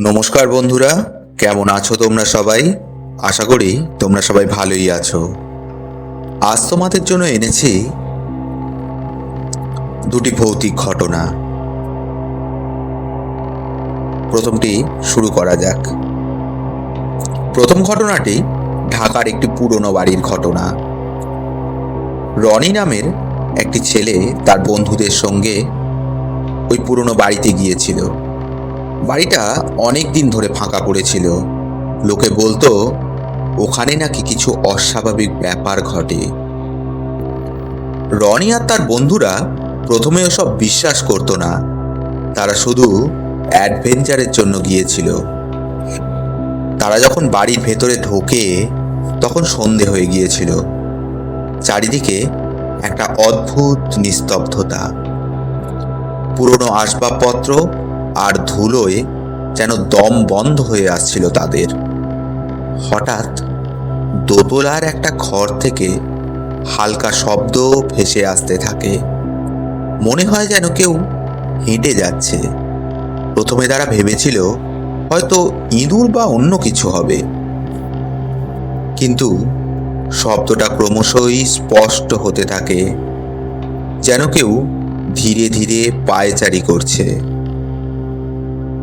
নমস্কার বন্ধুরা, কেমন আছো তোমরা সবাই? আশা করি তোমরা সবাই ভালোই আছো। আজ তোমাদের জন্য এনেছি দুটি ভৌতিক ঘটনা। প্রথমটি শুরু করা যাক। প্রথম ঘটনাটি ঢাকার একটি পুরনো বাড়ির ঘটনা। রনি নামের একটি ছেলে তার বন্ধুদের সঙ্গে ওই পুরনো বাড়িতে গিয়েছিল। বাড়িটা অনেক দিন ধরে ফাঁকা পড়েছিল। লোকে বলতো, ওখানে নাকি কিছু অস্বাভাবিক ব্যাপার ঘটে। রনি আর তার বন্ধুরা প্রথমে ওসব বিশ্বাস করতো না। তারা শুধু অ্যাডভেঞ্চারের জন্য গিয়েছিল। তারা যখন বাড়ির ভেতরে ঢোকে, তখন সন্ধে হয়ে গিয়েছিল। চারিদিকে একটা অদ্ভুত নিস্তব্ধতা। পুরনো আসবাবপত্র আর ধুলোয় যেন দম বন্ধ হয়ে আসছিল তাদের। হঠাৎ দোতলার একটা ঘর থেকে হালকা শব্দ ভেসে আসতে থাকে। মনে হয় যেন কেউ হেঁটে যাচ্ছে। প্রথমে তারা ভেবেছিল হয়তো ইঁদুর বা অন্য কিছু হবে। কিন্তু শব্দটা ক্রমশই স্পষ্ট হতে থাকে, যেন কেউ ধীরে ধীরে পায়চারি করছে।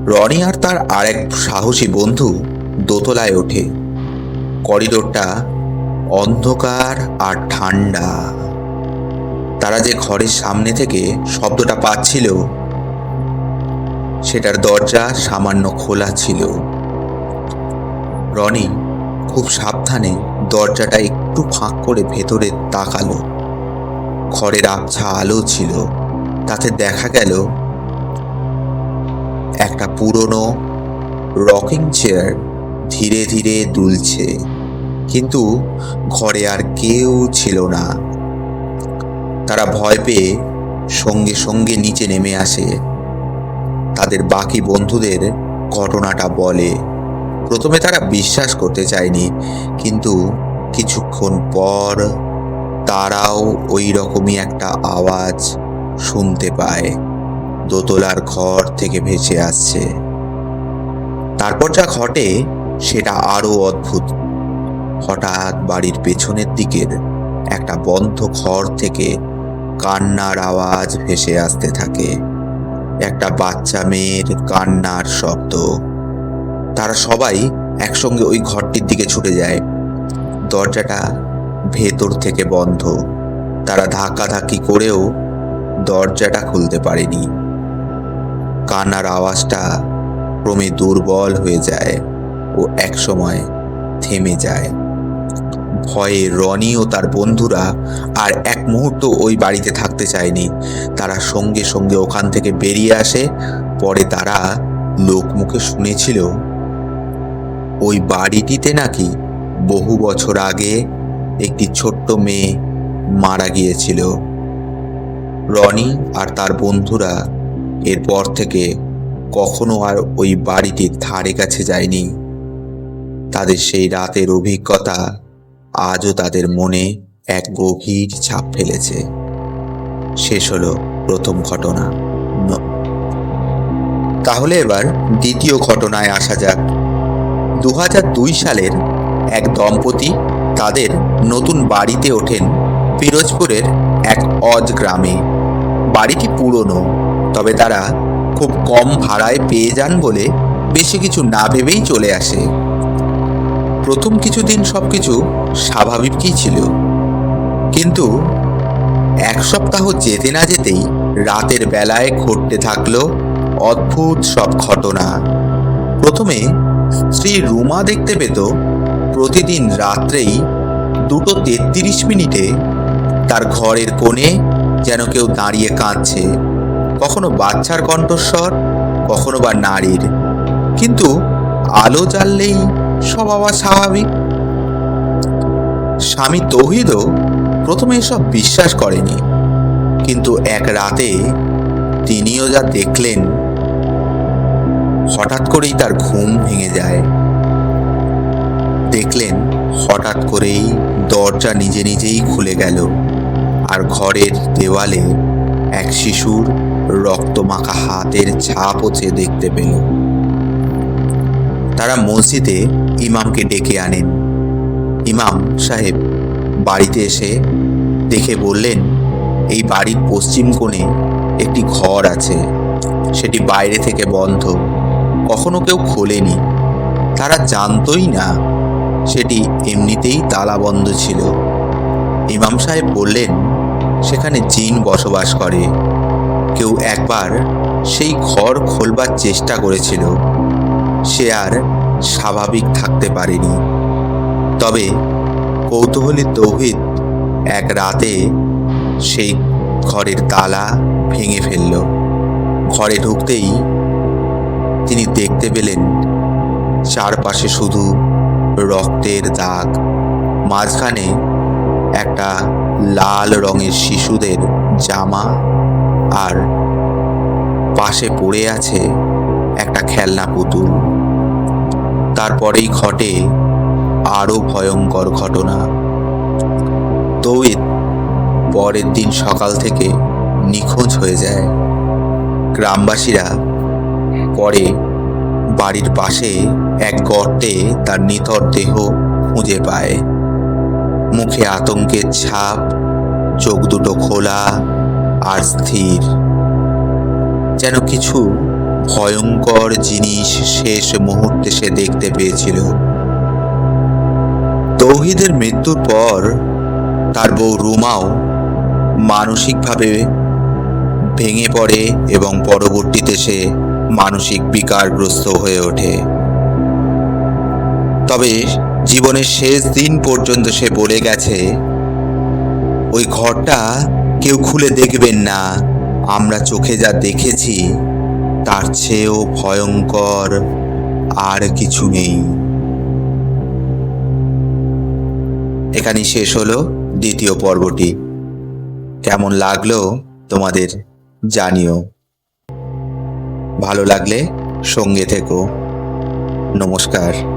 রনি আর তার আরেক সাহসী বন্ধু দোতলায় ওঠে। করিডোরটা অন্ধকার আর ঠান্ডা। তারা যে ঘরের সামনে থেকে শব্দটা পাচ্ছিল, সেটার দরজা সামান্য খোলা ছিল। রনি খুব সাবধানে দরজাটা একটু ফাঁক করে ভেতরে তাকালো। ঘরের আবছা আলো ছিল, তাতে দেখা গেল একটা পুরনো রকিং চেয়ার ধীরে ধীরে দুলছে। কিন্তু ঘরে আর কেউ ছিল না। তারা ভয় পেয়ে সঙ্গে সঙ্গে নিচে নেমে আসে। তাদের বাকি বন্ধুদের ঘটনাটা বলে। প্রথমে তারা বিশ্বাস করতে চায়নি, কিন্তু কিছুক্ষণ পর তারাও ওই রকমই একটা আওয়াজ শুনতে পায়। দোতলার ঘর থেকে ভেসে আসছে। তারপর যা ঘটে, সেটা আরও অদ্ভুত। হঠাৎ বাড়ির পেছনের দিকের একটা বন্ধ ঘর থেকে কান্নার আওয়াজ ভেসে আসতে থাকে। একটা বাচ্চা মেয়ের কান্নার শব্দ। তারা সবাই একসঙ্গে ওই ঘরটির দিকে ছুটে যায়। দরজাটা ভেতর থেকে বন্ধ। তারা ধাক্কাধাক্কি করেও দরজাটা খুলতে পারেনি। কান্নার আওয়াজটা ক্রমে দুর্বল হয়ে যায় ও একসময় থেমে যায়। ভয়ে রনি ও তার বন্ধুরা আর এক মুহূর্ত ওই বাড়িতে থাকতে চায়নি। তারা সঙ্গে সঙ্গে ওখান থেকে বেরিয়ে আসে। পরে তারা লোকমুখে শুনেছিল, ওই বাড়িটিতে নাকি বহু বছর আগে একটি ছোট্ট মেয়ে মারা গিয়েছিল। রনি আর তার বন্ধুরা এরপর থেকে কখনো আর ওই বাড়িটির ধারে কাছে যায়নি। তাদের সেই রাতের অভিজ্ঞতা আজও তাদের মনে এক গভীর ছাপ ফেলেছে। শেষ হলো প্রথম ঘটনা। তাহলে এবার দ্বিতীয় ঘটনায় আসা যাক। দু সালের এক দম্পতি তাদের নতুন বাড়িতে ওঠেন পিরোজপুরের এক অজ গ্রামে। বাড়িটি পুরনো। তবে তারা খুব কম ভাড়ায় পেয়ে যান বলে বেশি কিছু না ভেবেই চলে আসে। প্রথম কিছুদিন সবকিছু স্বাভাবিকই ছিল। কিন্তু এক সপ্তাহ যেতে না যেতেই রাতের বেলায় ঘটতে থাকল অদ্ভুত সব ঘটনা। প্রথমে স্ত্রী রুমা দেখতে পেত প্রতিদিন রাত্রেই দুটো তেত্রিশ মিনিটে তার ঘরের কোণে যেন কেউ দাঁড়িয়ে কাঁদছে। কখনো বাচ্চার কণ্ঠস্বর, কখনো বা নারীর। কিন্তু আলো জ্বাললেই সব আবার স্বাভাবিক। স্বামী তৌহিদও প্রথমে এসব বিশ্বাস করেনি। কিন্তু এক রাতে তিনিও যা দেখলেন, হঠাৎ করেই তার ঘুম ভেঙে যায়। দেখলেন হঠাৎ করেই দরজা নিজে নিজেই খুলে গেল, আর ঘরের দেওয়ালে এক শিশুর রক্তমাখা হাতের ছাপ হচ্ছে দেখতে পেল। তারা মসজিদে ইমামকে ডেকে আনেন। ইমাম সাহেব বাড়িতে এসে দেখে বললেন, এই বাড়ির পশ্চিম কোণে একটি ঘর আছে। সেটি বাইরে থেকে বন্ধ। কখনো কেউ খোলেনি। তারা জানতই না সেটি এমনিতেই তালা বন্ধ ছিল। ইমাম সাহেব বললেন, সেখানে জিন বসবাস করে। কেউ একবার সেই ঘর খোলবার চেষ্টা করেছিল, সে আর স্বাভাবিক থাকতে পারেনি। তবে কৌতূহলী তৌহিদ এক রাতে সেই ঘরের তালা ভেঙে ফেলল। ঘরে ঢুকতেই তিনি দেখতে পেলেন চারপাশে শুধু রক্তের দাগ, মাঝখানে একটা লাল রঙের শিশুদের জামা আর পাশে পড়ে আছে একটা খেলনা পুতুল। তারপরেই ঘটে আরও ভয়ঙ্কর ঘটনা। তৌহিদ পরের দিন সকাল থেকে নিখোঁজ হয়ে যায়। গ্রামবাসীরা পরে বাড়ির পাশে এক গর্তে তার নিথর দেহ খুঁজে পায়। মুখে আতঙ্কের ছাপ, চোখ দুটো খোলা আর স্থির। যেন কিছু ভয়ঙ্কর জিনিস শেষ মুহূর্তে সে দেখতে পেয়েছিল। তৌহিদের মৃত্যুর পর তার বউ রুমাও মানসিকভাবে ভেঙে পড়ে এবং পরবর্তীতে সে মানসিক বিকারগ্রস্ত হয়ে ওঠে। তবে জীবনের শেষ দিন পর্যন্ত সে বলে গেছে, ওই ঘরটা কেউ খুলে দেখবেন না। আমরা চোখে যা দেখেছি, তার চেয়েও ভয়ঙ্কর আর কিছু নেই। এখানেই শেষ হলো দ্বিতীয় পর্বটি। কেমন লাগল তোমাদের জানিও। ভালো লাগলে সঙ্গে থেকো। নমস্কার।